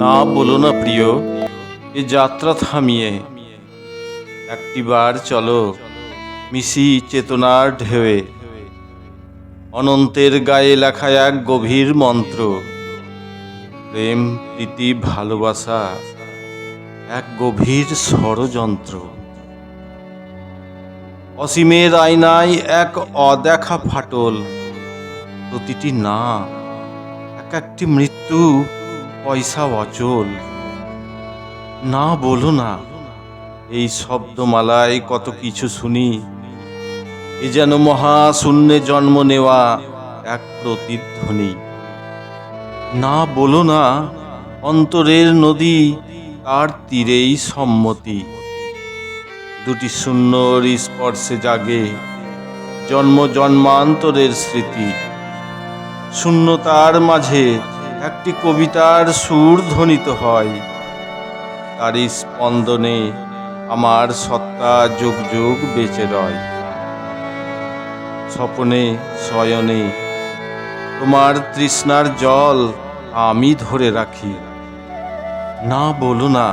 না বলো না প্রিয়, এ যাত্রা থামিয়ে একটিবার চলো মিশি চেতনার ঢেউয়ে। অনন্তের গায়ে লেখা এক গভীর মন্ত্র, প্রেম, প্রীতি, ভালোবাসা, এক গভীর ষড়যন্ত্র। অসীমের আয়নায় এক অদেখা ফাটল, প্রতিটি না এক একটি মৃত্যু পয়সা অচল। না বলো না, এই শব্দমালায় কত কিছু শুনি। এ যেন মহাশূন্যে জন্ম নেওয়া এক প্রতিধ্বনি। না বলো না, অন্তরের নদী তার তীরেই সম্মতি। দুটি শূন্যর স্পর্শে জাগে জন্ম জন্মান্তরের স্মৃতি। শূন্যতার মাঝে একটি কবিতার সুর ধ্বনিত হয়। তার স্পন্দনে আমার সত্তা যুগ যুগ বেঁচে রয়। স্বপনে, শয়নে, তোমার তৃষ্ণার জল আমি ধরে রাখি। না বলো না,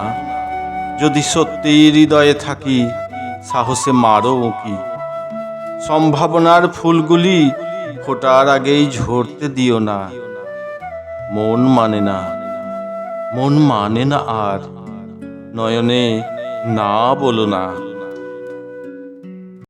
যদি সত্যি হৃদয়ে থাকি, সাহসে মারো উঁকি। সম্ভাবনার ফুলগুলি ফোটার আগেই ঝরতে দিও না। মন মানে না। মন মানে না আর। নয়নে না বলো না।